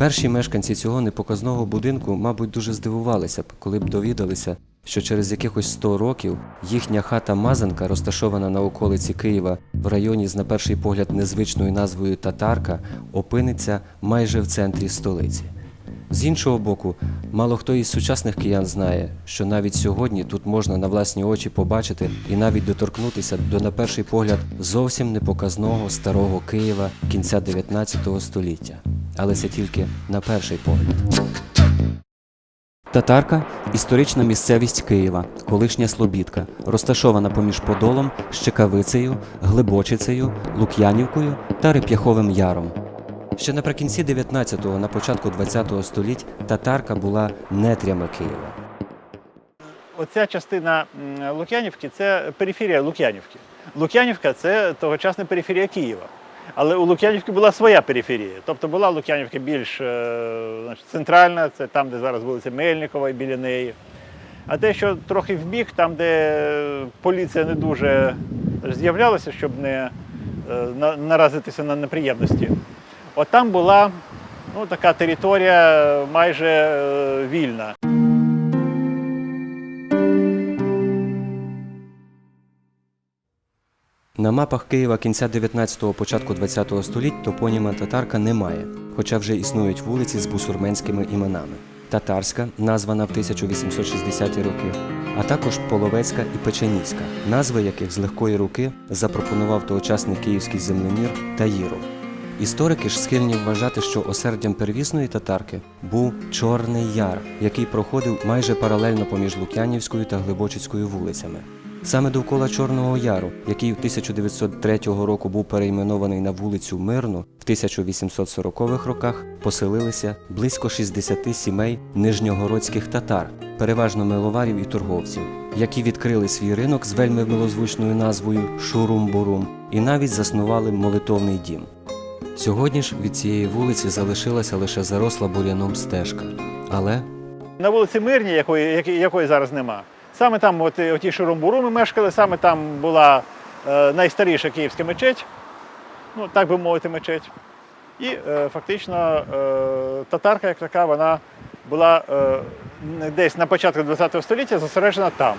Перші мешканці цього непоказного будинку, мабуть, дуже здивувалися б, коли б довідалися, що через якихось 100 років їхня хата Мазанка, розташована на околиці Києва в районі з на перший погляд незвичною назвою Татарка, опиниться майже в центрі столиці. З іншого боку, мало хто із сучасних киян знає, що навіть сьогодні тут можна на власні очі побачити і навіть доторкнутися до, на перший погляд, зовсім непоказного старого Києва кінця 19 століття. Але це тільки на перший погляд. Татарка історична місцевість Києва, колишня Слобідка, розташована поміж Подолом, Щекавицею, Глибочицею, Лук'янівкою та Реп'яховим Яром. Ще наприкінці 19-го, на початку 20-го століть татарка була нетрями Києва. Оця частина Лук'янівки це периферія Лук'янівки. Лук'янівка це тогочасна периферія Києва. Але у Лук'янівки була своя периферія. Тобто була Лук'янівка більш е, значить, центральна, це там, де зараз вулиця Мельникова і біля неї. А те, що трохи вбік, там, де поліція не дуже з'являлася, щоб не е, наразитися на неприємності, от там була ну, така територія майже е, вільна. На мапах Києва кінця 19-го, початку 20-го століть топоніма татарка немає, хоча вже існують вулиці з бусурменськими іменами. Татарська, названа в 1860-ті роки, а також Половецька і Печеніська, назви яких з легкої руки запропонував тогочасний київський землемір Таїров. Історики ж схильні вважати, що осердям первісної татарки був Чорний Яр, який проходив майже паралельно поміж Лук'янівською та Глибочицькою вулицями. Саме довкола Чорного Яру, який в 1903 року був перейменований на вулицю Мирну, в 1840-х роках поселилися близько 60 сімей нижньогородських татар, переважно миловарів і торговців, які відкрили свій ринок з вельми милозвучною назвою Шурум-Бурум і навіть заснували молитовний дім. Сьогодні ж від цієї вулиці залишилася лише заросла буряном стежка. Але На вулиці Мирній, якої, якої зараз нема. Саме там от, е, оті Шурумбуру ми мешкали, саме там була е, найстаріша київська мечеть, ну так би мовити, мечеть. І е, фактично е, татарка, як така, вона була е, десь на початку ХХ століття зосереджена там.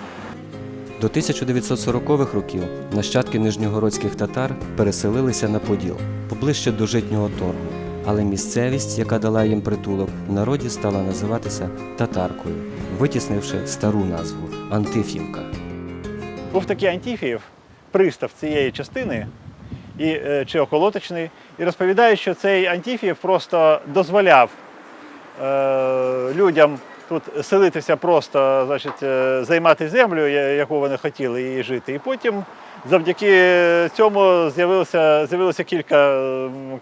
До 1940-х років нащадки нижньогородських татар переселилися на Поділ, поближче до житнього торгу. Але місцевість, яка дала їм притулок, в народі стала називатися татаркою, витіснивши стару назву Антифівка. Був такий Антіфіїв, пристав цієї частини і, е, чи околоточний, і розповідає, що цей Антіфіїв просто дозволяв е, людям тут селитися, просто значить, е, займати землю, яку вони хотіли і жити. І потім завдяки цьому з'явилося, з'явилося кілька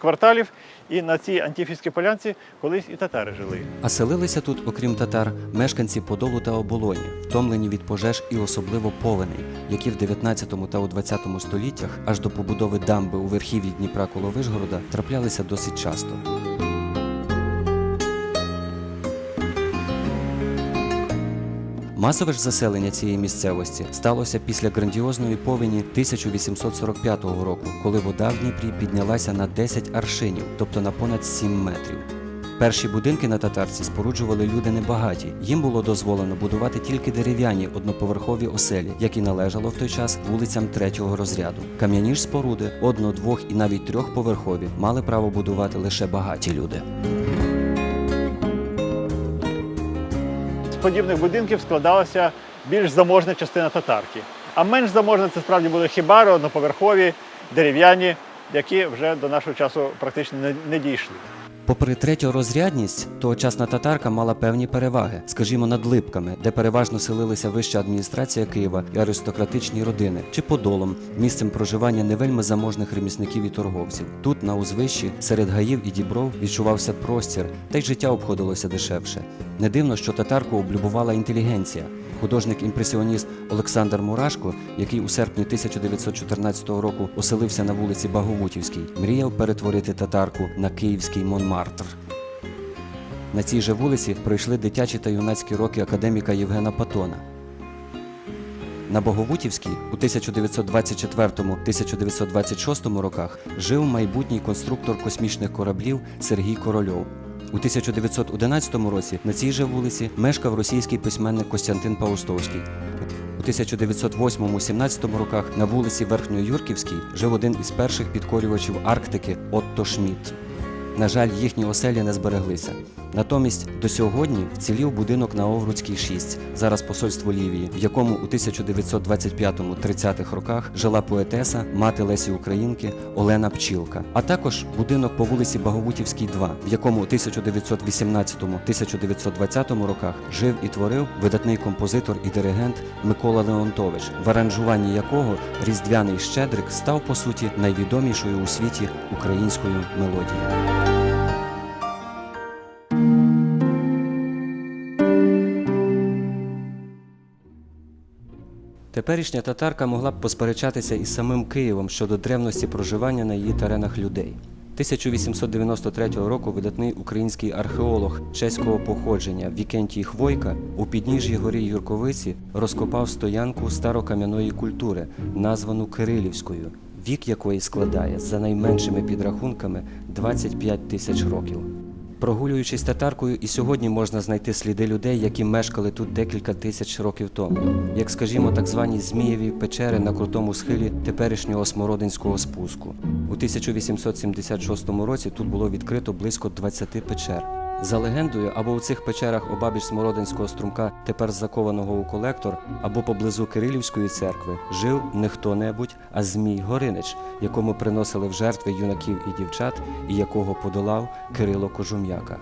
кварталів, і на цій Антіфівській полянці колись і татари жили. А селилися тут, окрім татар, мешканці Подолу та Оболоні, втомлені від пожеж і особливо повеней, які в 19 та у 20 століттях аж до побудови дамби у верхів'ї Дніпра коло Вишгорода траплялися досить часто. Масове ж заселення цієї місцевості сталося після грандіозної повені 1845 року, коли вода в Дніпрі піднялася на 10 аршинів, тобто на понад 7 метрів. Перші будинки на татарці споруджували люди небагаті. Їм було дозволено будувати тільки дерев'яні одноповерхові оселі, які належало в той час вулицям третього розряду. Кам'яні ж споруди, одно, двох і навіть трьохповерхові, мали право будувати лише багаті люди. Подібних будинків складалася більш заможна частина татарки. А менш заможна це справді були хібари, одноповерхові, дерев'яні, які вже до нашого часу практично не, дійшли. Попри третьорозрядність, тогочасна татарка мала певні переваги, скажімо, над Липками, де переважно селилися вища адміністрація Києва і аристократичні родини, чи Подолом, місцем проживання не вельми заможних ремісників і торговців. Тут, на узвищі, серед гаїв і дібров відчувався простір, та й життя обходилося дешевше. Не дивно, що татарку облюбувала інтелігенція. Художник-імпресіоніст Олександр Мурашко, який у серпні 1914 року оселився на вулиці Баговутівській, мріяв перетворити татарку на київський Монмартр. На цій же вулиці пройшли дитячі та юнацькі роки академіка Євгена Патона. На Боговутівській у 1924-1926 роках жив майбутній конструктор космічних кораблів Сергій Корольов. У 1911 році на цій же вулиці мешкав російський письменник Костянтин Паустовський. У 1908-17 роках на вулиці Верхньоюрківській жив один із перших підкорювачів Арктики Отто Шмідт. На жаль, їхні оселі не збереглися. Натомість до сьогодні вцілів будинок на Овруцькій 6, зараз посольство Лівії, в якому у 1925-30-х роках жила поетеса, мати Лесі Українки Олена Пчілка, а також будинок по вулиці Баговутівській, 2, в якому у 1918-1920 роках жив і творив видатний композитор і диригент Микола Леонтович, в аранжуванні якого різдвяний щедрик став по суті найвідомішою у світі українською мелодією. Теперішня татарка могла б посперечатися із самим Києвом щодо древності проживання на її теренах людей. 1893 року видатний український археолог чеського походження Вікентій Хвойка у підніжжі горі Юрковиці розкопав стоянку старокам'яної культури, названу Кирилівською, вік якої складає за найменшими підрахунками 25 тисяч років. Прогулюючись татаркою, і сьогодні можна знайти сліди людей, які мешкали тут декілька тисяч років тому, як, скажімо, так звані Змієві печери на крутому схилі теперішнього смородинського спуску. У 1876 році тут було відкрито близько 20 печер. За легендою, або у цих печерах обабіч Смородинського струмка, тепер закованого у колектор, або поблизу Кирилівської церкви, жив не хто-небудь, а Змій Горинич, якому приносили в жертви юнаків і дівчат, і якого подолав Кирило Кожум'яка.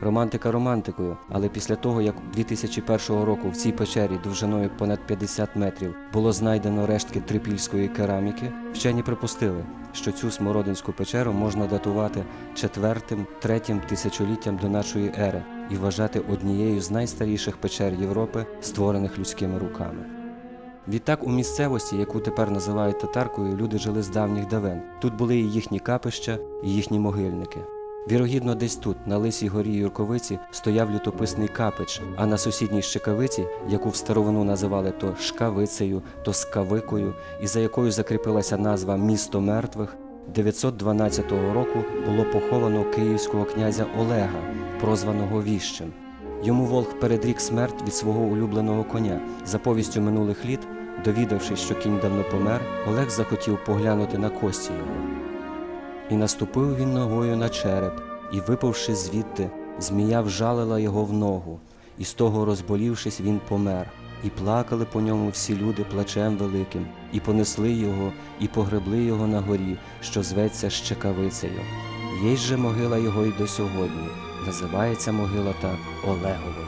Романтика романтикою, але після того, як 2001 року в цій печері довжиною понад 50 метрів було знайдено рештки трипільської кераміки, вчені припустили, що цю смородинську печеру можна датувати четвертим-третім тисячоліттям до нашої ери і вважати однією з найстаріших печер Європи, створених людськими руками. Відтак у місцевості, яку тепер називають татаркою, люди жили з давніх давен. Тут були і їхні капища, і їхні могильники. Вірогідно, десь тут, на лисій горі Юрковиці, стояв літописний капич, а на сусідній Щекавиці, яку в старовину називали то Шкавицею, то Скавикою, і за якою закріпилася назва Місто мертвих, 912 року було поховано київського князя Олега, прозваного Віщем. Йому Волх передрік смерть від свого улюбленого коня. За повістю минулих літ, довідавшись, що кінь давно помер, Олег захотів поглянути на кості його. І наступив він ногою на череп, і, випавши звідти, змія вжалила його в ногу, і з того розболівшись, він помер. І плакали по ньому всі люди плачем великим, і понесли його, і погребли його на горі, що зветься Щекавицею. Є же могила його й до сьогодні. Називається могила та Олеговою.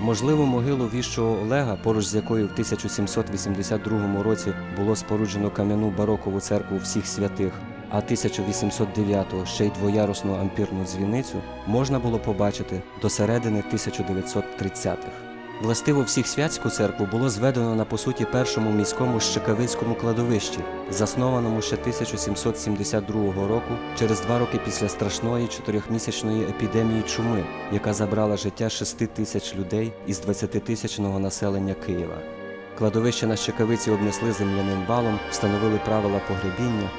Можливо, могилу віщого Олега, поруч з якою в 1782 році було споруджено кам'яну барокову церкву всіх святих, а 1809-го ще й двоярусну ампірну дзвіницю, можна було побачити до середини 1930-х. Властиво всіх святську церкву було зведено на по суті першому міському Щекавицькому кладовищі, заснованому ще 1772 року, через два роки після страшної чотирьохмісячної епідемії чуми, яка забрала життя 6 тисяч людей із 20-тисячного населення Києва. Кладовище на Щекавиці обнесли земляним валом, встановили правила погребіння.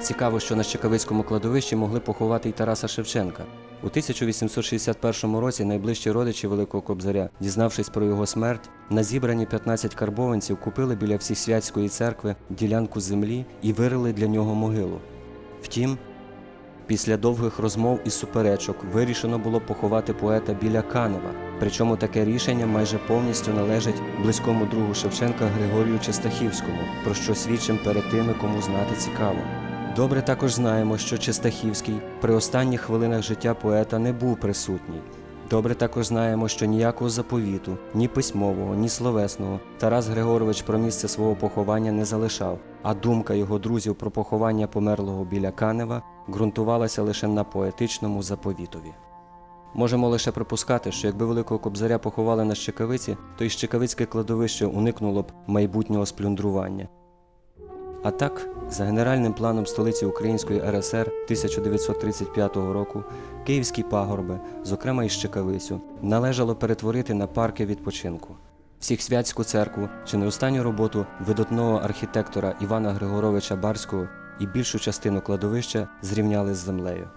Цікаво, що на Щекавицькому кладовищі могли поховати й Тараса Шевченка. У 1861 році найближчі родичі Великого Кобзаря, дізнавшись про його смерть, на зібрані 15 карбованців купили біля Всісвятської церкви ділянку землі і вирили для нього могилу. Втім, після довгих розмов і суперечок вирішено було поховати поета біля Канева. Причому таке рішення майже повністю належить близькому другу Шевченка Григорію Честахівському, про що свідчим перед тими, кому знати цікаво. Добре також знаємо, що Честахівський при останніх хвилинах життя поета не був присутній. Добре також знаємо, що ніякого заповіту, ні письмового, ні словесного Тарас Григорович про місце свого поховання не залишав, а думка його друзів про поховання померлого біля Канева ґрунтувалася лише на поетичному заповітові. Можемо лише припускати, що якби Великого Кобзаря поховали на Щекавиці, то і Щекавицьке кладовище уникнуло б майбутнього сплюндрування. А так, за генеральним планом столиці Української РСР 1935 року, Київські пагорби, зокрема і Щекавицю, належало перетворити на парки відпочинку. Всіхсвятську церкву чи не останню роботу видатного архітектора Івана Григоровича Барського і більшу частину кладовища зрівняли з землею.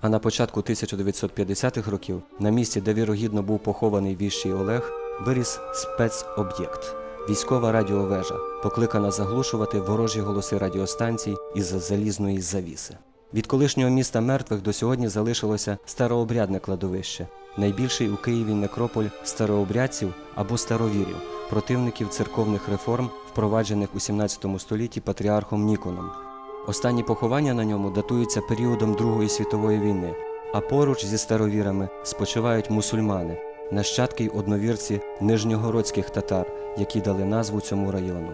А на початку 1950-х років на місці, де вірогідно був похований віщий Олег, виріс спецоб'єкт військова радіовежа, покликана заглушувати ворожі голоси радіостанцій із-за залізної завіси. Від колишнього міста мертвих до сьогодні залишилося старообрядне кладовище, найбільший у Києві некрополь старообрядців або старовірів, противників церковних реформ, впроваджених у 17 столітті патріархом Ніконом. Останні поховання на ньому датуються періодом Другої світової війни, а поруч зі старовірами спочивають мусульмани, нащадки й одновірці нижньогородських татар, які дали назву цьому району.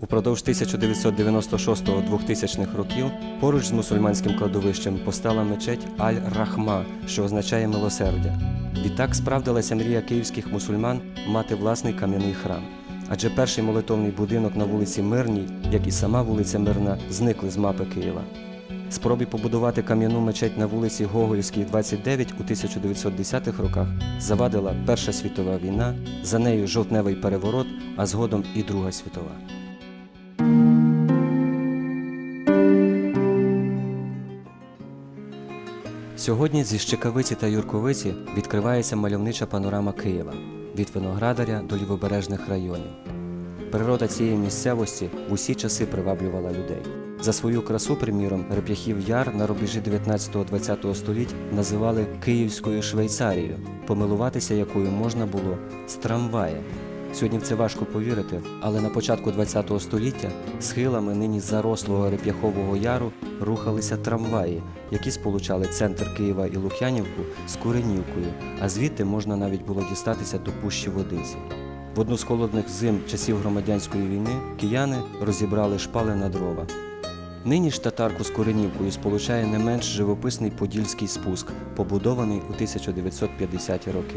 Упродовж 1996-2000 років поруч з мусульманським кладовищем постала мечеть Аль-Рахма, що означає милосердя. Відтак справдилася мрія київських мусульман мати власний кам'яний храм. Адже перший молитовний будинок на вулиці Мирній, як і сама вулиця Мирна, зникли з мапи Києва. Спробі побудувати кам'яну мечеть на вулиці Гогольській, 29 у 1910-х роках завадила Перша світова війна, за нею жовтневий переворот, а згодом і Друга світова. Сьогодні зі Щекавиці та Юрковиці відкривається мальовнича панорама Києва від Виноградаря до лівобережних районів. Природа цієї місцевості в усі часи приваблювала людей. За свою красу, приміром, Реп'яхів Яр на рубежі 19-20 століть називали Київською Швейцарією, помилуватися якою можна було з трамвая. Сьогодні в це важко повірити, але на початку ХХ століття схилами нині зарослого Реп'яхового яру рухалися трамваї, які сполучали центр Києва і Лук'янівку з Куренівкою, а звідти можна навіть було дістатися до пущі водиці. В одну з холодних зим часів громадянської війни кияни розібрали шпали на дрова. Нині ж татарку з Коренівкою сполучає не менш живописний подільський спуск, побудований у 1950-ті роки.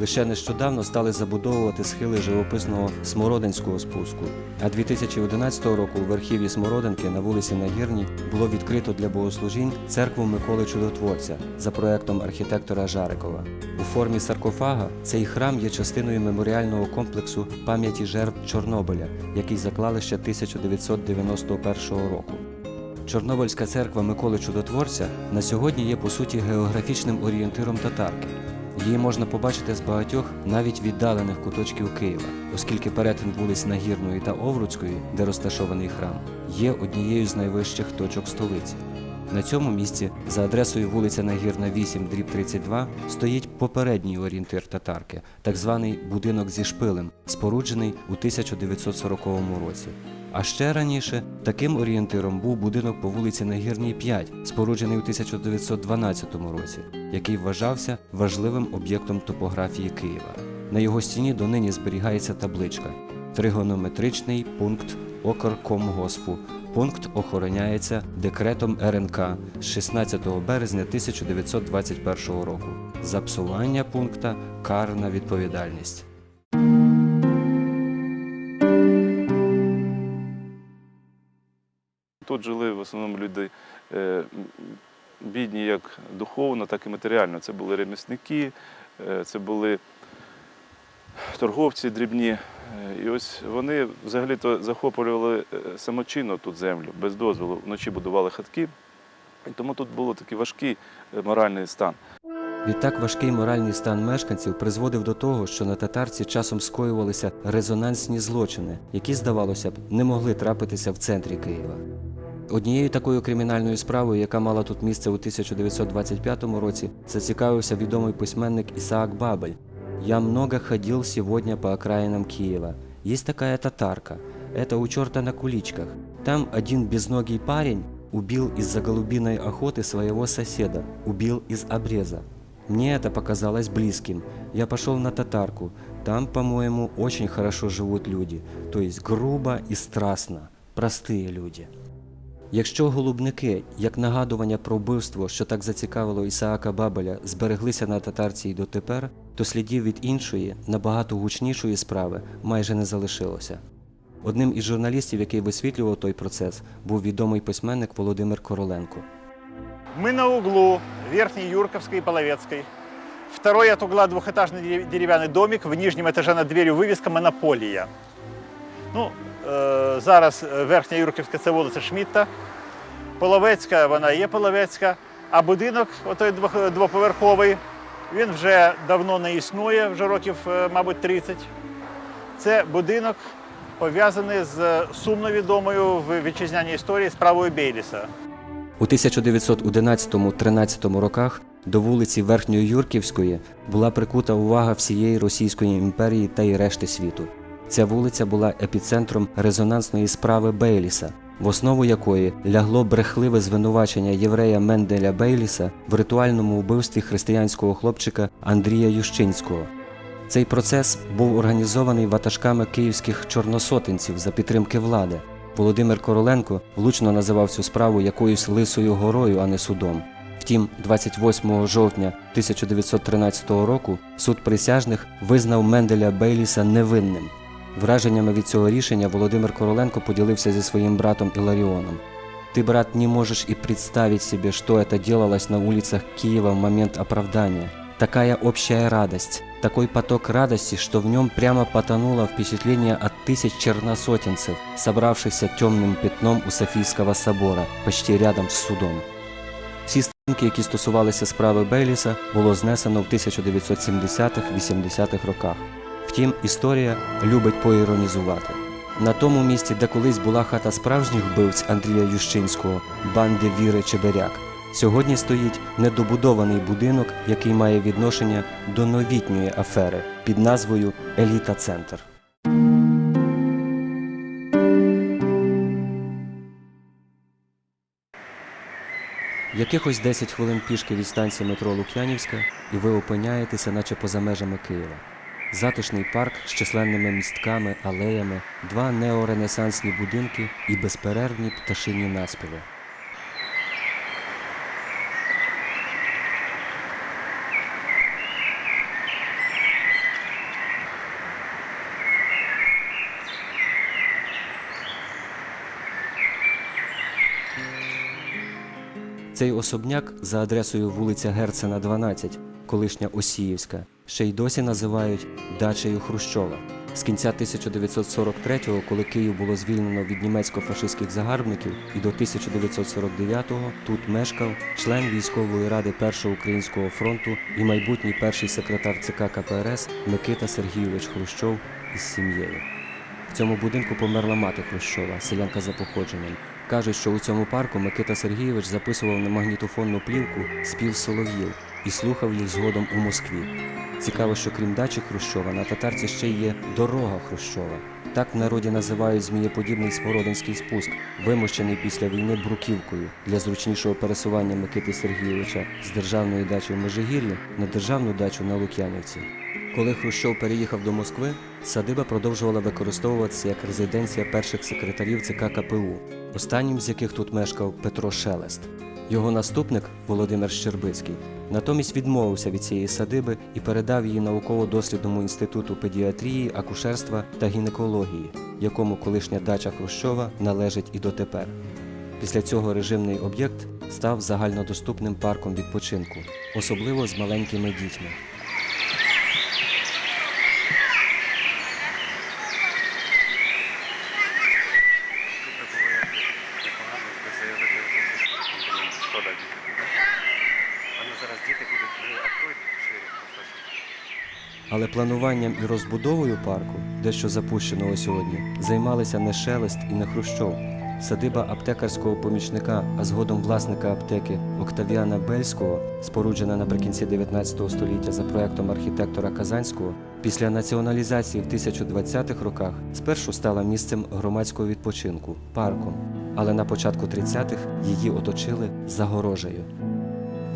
Лише нещодавно стали забудовувати схили живописного Смородинського спуску. А 2011 року в архіві Смородинки на вулиці Нагірній було відкрито для богослужінь церкву Миколи Чудотворця за проектом архітектора Жарикова. У формі саркофага цей храм є частиною меморіального комплексу пам'яті жертв Чорнобиля, який заклали ще 1991 року. Чорнобильська церква Миколи Чудотворця на сьогодні є по суті географічним орієнтиром татарки. Її можна побачити з багатьох навіть віддалених куточків Києва, оскільки перетин вулиць Нагірної та Овруцької, де розташований храм, є однією з найвищих точок столиці. На цьому місці за адресою вулиця Нагірна 8, дріб 32, стоїть попередній орієнтир татарки, так званий будинок зі шпилем, споруджений у 1940 році. А ще раніше таким орієнтиром був будинок по вулиці Нагірній 5, споруджений у 1912 році, який вважався важливим об'єктом топографії Києва. На його стіні донині зберігається табличка Тригонометричний пункт Окркомгоспу. Пункт охороняється декретом РНК з 16 березня 1921 року. За псування пункта карна відповідальність. Тут жили в основному люди е, бідні як духовно, так і матеріально. Це були ремісники, е, це були торговці дрібні. Е, І ось вони взагалі-то захоплювали самочинно тут землю, без дозволу. Вночі будували хатки. І тому тут був такий важкий моральний стан. Відтак важкий моральний стан мешканців призводив до того, що на татарці часом скоювалися резонансні злочини, які, здавалося б, не могли трапитися в центрі Києва. Однією такою кримінальною справою, яка мала тут місце у 1925 році, зацікавився відомий письменник Исаак Бабель. «Я много ходил сегодня по окраинам Киева. Есть такая татарка. Это у черта на куличках. Там один безногий парень убил из-за голубиной охоты своего соседа, убил из обреза. Мне это показалось близким. Я пошел на татарку. Там, по-моему, очень хорошо живут люди. То есть грубо и страстно. Простые люди. Якщо голубники, як нагадування про вбивство, що так зацікавило Ісаака Бабеля, збереглися на татарці й дотепер, то слідів від іншої, набагато гучнішої справи майже не залишилося. Одним із журналістів, який висвітлював той процес, був відомий письменник Володимир Короленко. Мы на углу Верхней Юрковской и Половецкой. Второй от угла двухэтажный дерев- деревянный домик. В нижнем этаже над дверью вывеска «Монополия». Ну, Е, Зараз е, Верхня Юрківська це вулиця Шмітта. Половецька, вона є Половецька, а будинок, отой двоповерховий, він вже давно не існує, вже років, е, мабуть, 30. Це будинок пов'язаний з сумно відомою в вітчизняній історії справою Бейліса. У 1911-13 роках до вулиці Верхньої Юрківської була прикута увага всієї Російської імперії та й решти світу. Ця вулиця була епіцентром резонансної справи Бейліса, в основу якої лягло брехливе звинувачення єврея Менделя Бейліса в ритуальному вбивстві християнського хлопчика Андрія Ющинського. Цей процес був організований ватажками київських чорносотенців за підтримки влади. Володимир Короленко влучно називав цю справу якоюсь лисою горою, а не судом. Втім, 28 жовтня 1913 року суд присяжних визнав Менделя Бейліса невинним. Враженнями від цього рішення Володимир Короленко поділився зі своїм братом Іларіоном. Ты, брат, не можешь и представить себе, что это делалось на улицах Киева в момент оправдания. Такая общая радость, такой поток радости, что в нем прямо потонуло впечатление от тысяч черносотенцев, собравшихся темным пятном у Софийского собора, почти рядом з судом. Всі сторінки, які стосувалися справи Бейліса, було знесено в 1970-80-х роках. Втім, історія любить поіронізувати. На тому місці, де колись була хата справжніх вбивць Андрія Ющинського, банди Віри Чеберяк, сьогодні стоїть недобудований будинок, який має відношення до новітньої афери під назвою Еліта Центр. Якихось 10 хвилин пішки від станції метро Лук'янівська, і ви опиняєтеся, наче поза межами Києва. Затишний парк з численними містками, алеями, два неоренесансні будинки і безперервні пташині наспіви. Цей особняк за адресою вулиця Герцена, 12, колишня Осіївська, ще й досі називають дачею Хрущова. З кінця 1943-го, коли Київ було звільнено від німецько-фашистських загарбників, і до 1949-го тут мешкав член військової ради Першого українського фронту і майбутній перший секретар ЦК КПРС Микита Сергійович Хрущов із сім'єю. В цьому будинку померла мати Хрущова, селянка за походженням. Кажуть, що у цьому парку Микита Сергійович записував на магнітофонну плівку спів солов'їв і слухав їх згодом у Москві. Цікаво, що крім дачі Хрущова, на татарці ще є дорога Хрущова. Так в народі називають змієподібний Смородинський спуск, вимощений після війни бруківкою для зручнішого пересування Микити Сергійовича з державної дачі в Межигір'ї на державну дачу на Лук'янівці. Коли Хрущов переїхав до Москви, садиба продовжувала використовуватися як резиденція перших секретарів ЦК КПУ, останнім з яких тут мешкав Петро Шелест. Його наступник Володимир Щербицький натомість відмовився від цієї садиби і передав її науково-дослідному інституту педіатрії, акушерства та гінекології, якому колишня дача Хрущова належить і дотепер. Після цього режимний об'єкт став загальнодоступним парком відпочинку, особливо з маленькими дітьми. Добре було як непогано би заявити блін, шкода дітей. Але зараз діти будуть вже откроють шире достатньо. Але плануванням і розбудовою парку, дещо запущеного сьогодні, займалися не Шелест і не Хрущов. Садиба аптекарського помічника, а згодом власника аптеки Октавіана Бельського, споруджена наприкінці 19 століття за проектом архітектора Казанського, після націоналізації в 1020-х роках спершу стала місцем громадського відпочинку парком, але на початку 30-х її оточили загорожею.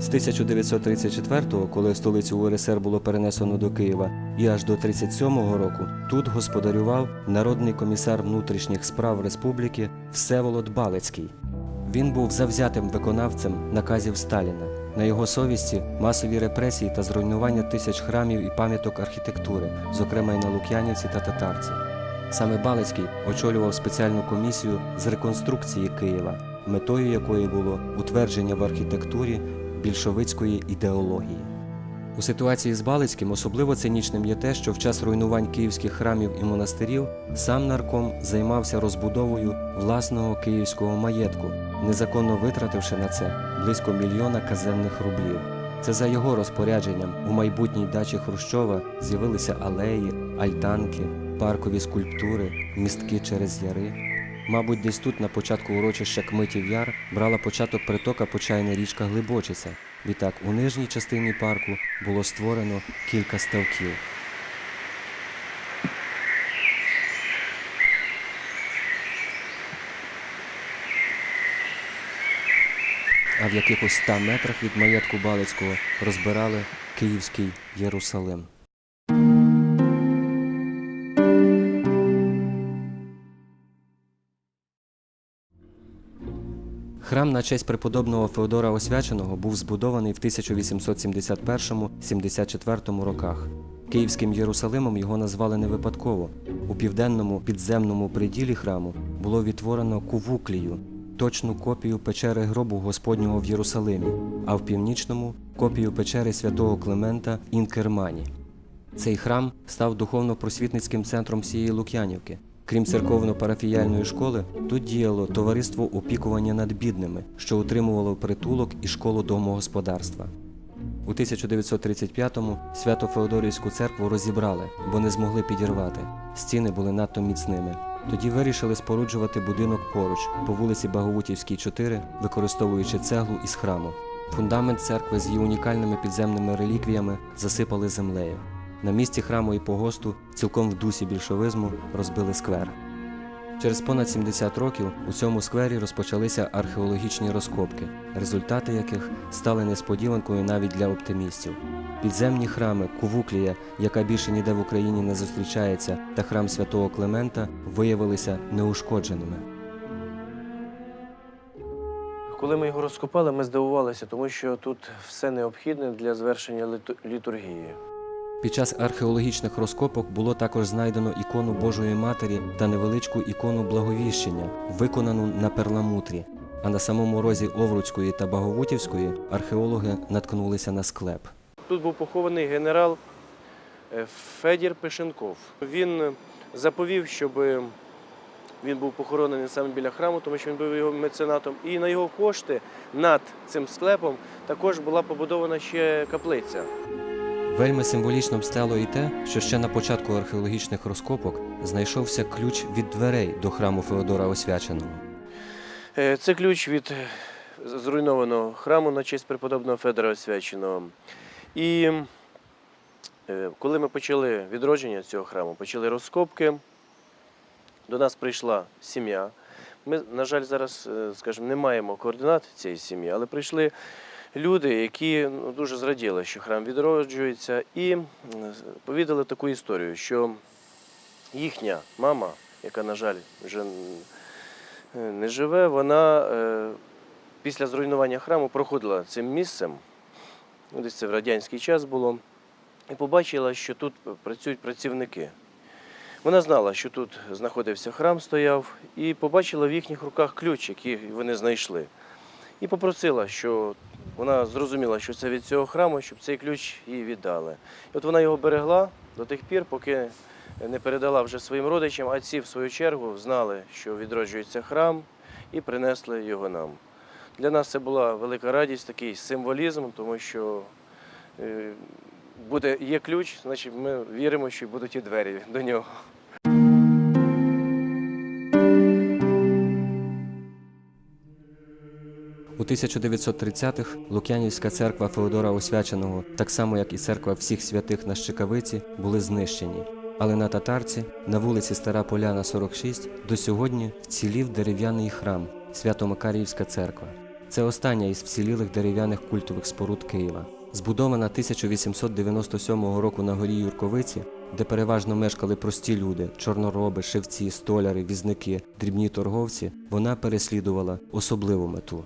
З 1934-го, коли столицю УРСР було перенесено до Києва, і аж до 37-го року тут господарював народний комісар внутрішніх справ республіки Всеволод Балицький. Він був завзятим виконавцем наказів Сталіна. На його совісті масові репресії та зруйнування тисяч храмів і пам'яток архітектури, зокрема й на Лук'янівці та Татарці. Саме Балицький очолював спеціальну комісію з реконструкції Києва, метою якої було утвердження в архітектурі більшовицької ідеології. У ситуації з Балицьким особливо цинічним є те, що в час руйнувань київських храмів і монастирів сам нарком займався розбудовою власного київського маєтку, незаконно витративши на це близько мільйона казенних рублів. Це за його розпорядженням у майбутній дачі Хрущова з'явилися алеї, альтанки, паркові скульптури, містки через яри. Мабуть, десь тут на початку урочища Кмитів Яр брала початок притока почайна річка Глибочиця. Відтак у нижній частині парку було створено кілька ставків. А в якихось ста метрах від маєтку Балицького розбирали Київський Єрусалим. Храм на честь преподобного Феодора Освяченого був збудований в 1871-74 роках. Київським Єрусалимом його назвали не випадково. У південному підземному приділі храму було відтворено кувуклію, точну копію печери гробу Господнього в Єрусалимі, а в північному копію печери святого Климента Інкермані. Цей храм став духовно-просвітницьким центром всієї Лук'янівки. Крім церковно-парафіяльної школи, тут діяло товариство опікування над бідними, що утримувало притулок і школу домогосподарства. У 1935-му Свято-Феодорівську церкву розібрали, бо не змогли підірвати. Стіни були надто міцними. Тоді вирішили споруджувати будинок поруч по вулиці Баговутівській, 4, використовуючи цеглу із храму. Фундамент церкви з її унікальними підземними реліквіями засипали землею. На місці храму і погосту, цілком в дусі більшовизму, розбили сквер. Через понад 70 років у цьому сквері розпочалися археологічні розкопки, результати яких стали несподіванкою навіть для оптимістів. Підземні храми Кувуклія, яка більше ніде в Україні не зустрічається, та храм святого Климента виявилися неушкодженими. Коли ми його розкопали, ми здивувалися, тому що тут все необхідне для звершення літургії. Під час археологічних розкопок було також знайдено ікону Божої Матері та невеличку ікону Благовіщення, виконану на перламутрі. А на самому розі Овруцької та Баговутівської археологи наткнулися на склеп. Тут був похований генерал е, Федір Пишенков. Він заповів, щоб він був похоронений саме біля храму, тому що він був його меценатом. І на його кошти над цим склепом також була побудована ще каплиця. Вельми символічним стало і те, що ще на початку археологічних розкопок знайшовся ключ від дверей до храму Феодора Освяченого. Е, Це ключ від зруйнованого храму на честь преподобного Федора Освяченого. І е, коли ми почали відродження цього храму, почали розкопки, до нас прийшла сім'я. Ми, на жаль, зараз, е, скажімо, не маємо координат цієї сім'ї, але прийшли люди, які ну, дуже зраділи, що храм відроджується, і повідали таку історію, що їхня мама, яка, на жаль, вже е, не живе, вона е, після зруйнування храму проходила цим місцем, десь це в радянський час було, і побачила, що тут працюють працівники. Вона знала, що тут знаходився храм, стояв, і побачила в їхніх руках ключ, який вони знайшли. І попросила, що вона зрозуміла, що це від цього храму, щоб цей ключ їй віддали. І от вона його берегла до тих пір, поки не передала вже своїм родичам, а ці, в свою чергу, знали, що відроджується храм, і принесли його нам. Для нас це була велика радість, такий символізм, тому що е, буде, є ключ, значить ми віримо, що будуть і двері до нього. У 1930-х Лук'янівська церква Феодора Освяченого, так само як і церква всіх святих на Щекавиці, були знищені. Але на татарці, на вулиці Стара Поляна, 46, до сьогодні вцілів дерев'яний храм Свято-Макаріївська церква. Це остання із вцілілих дерев'яних культових споруд Києва. Збудована 1897 року на горі Юрковиці, де переважно мешкали прості люди чорнороби, шевці, столяри, візники, дрібні торговці, вона переслідувала особливу мету.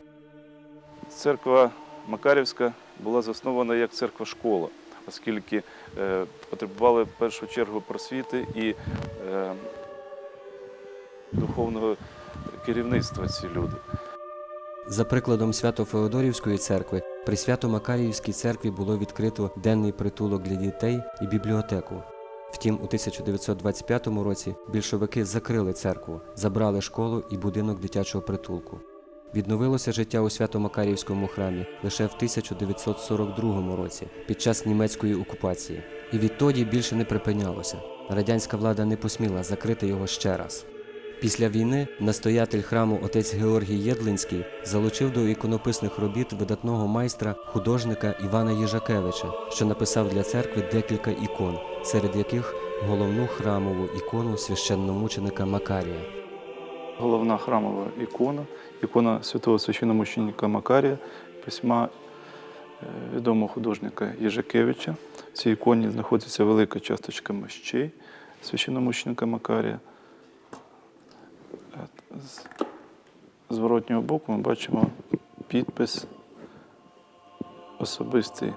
Церква Макарівська була заснована як церква-школа, оскільки е, потребували в першу чергу просвіти і е, духовного керівництва ці люди. За прикладом Свято-Феодорівської церкви, При Свято-Макаріївській церкві було відкрито денний притулок для дітей і бібліотеку. Втім, у 1925 році більшовики закрили церкву, забрали школу і будинок дитячого притулку. Відновилося життя у Свято-Макаріївському храмі лише в 1942 році під час німецької окупації. І відтоді більше не припинялося. Радянська влада не посміла закрити його ще раз. Після війни настоятель храму отець Георгій Єдлинський залучив до іконописних робіт видатного майстра художника Івана Їжакевича, що написав для церкви декілька ікон, серед яких головну храмову ікону священномученика Макарія. Головна храмова ікона, ікона святого священномученика Макарія, письма е, відомого художника Єжакевича. В цій іконі знаходиться велика часточка мощей священномученика Макарія. Е, З зворотнього боку ми бачимо підпис особистий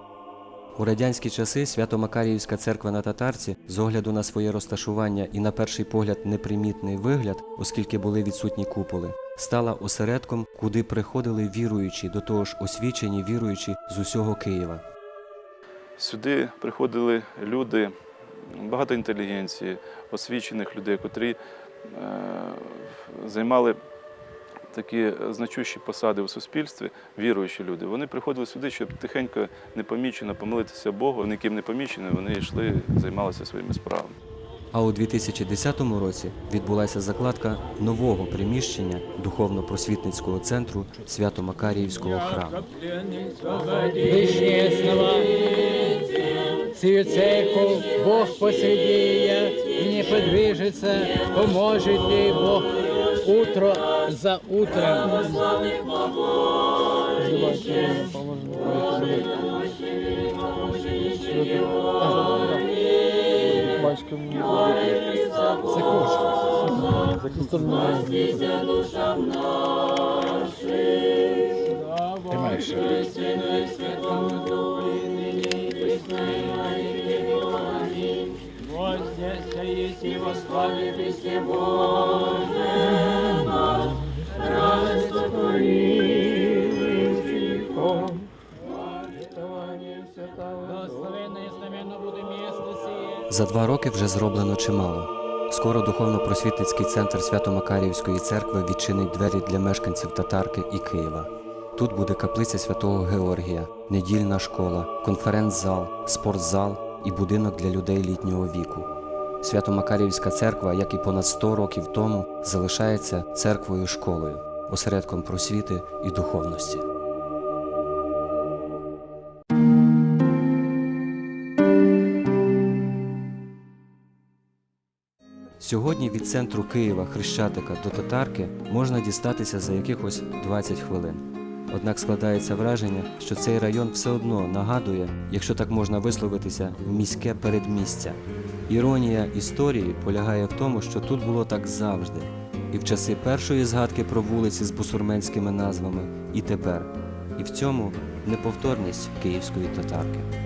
У радянські часи Свято-Макаріївська церква на татарці з огляду на своє розташування і на перший погляд непримітний вигляд, оскільки були відсутні куполи, стала осередком, куди приходили віруючі, до того ж освічені віруючі з усього Києва. Сюди приходили люди, багато інтелігенції, освічених людей, котрі е, займали такі значущі посади у суспільстві, віруючі люди. Вони приходили сюди, щоб тихенько, непомічено помилитися Богу, ніким не помічені, вони йшли, займалися своїми справами. А у 2010 році відбулася закладка нового приміщення духовно-просвітницького центру Свято-Макаріївського храму. Вышние слова. Бог посредия и не подвижется, поможет ей Бог утро за утром. милашками. Закончим. Закончим. Понимаешь? Э, Воздействие есть его славе, Христе За два роки вже зроблено чимало. Скоро духовно-просвітницький центр Свято-Макаріївської церкви відчинить двері для мешканців Татарки і Києва. Тут буде каплиця святого Георгія, недільна школа, конференц-зал, спортзал і будинок для людей літнього віку. Свято-Макаріївська церква, як і понад 100 років тому, залишається церквою школою, осередком просвіти і духовності. Сьогодні від центру Києва Хрещатика до Татарки можна дістатися за якихось 20 хвилин. Однак складається враження, що цей район все одно нагадує, якщо так можна висловитися, міське передмістя. Іронія історії полягає в тому, що тут було так завжди, і в часи першої згадки про вулиці з бусурменськими назвами, і тепер. І в цьому неповторність київської татарки.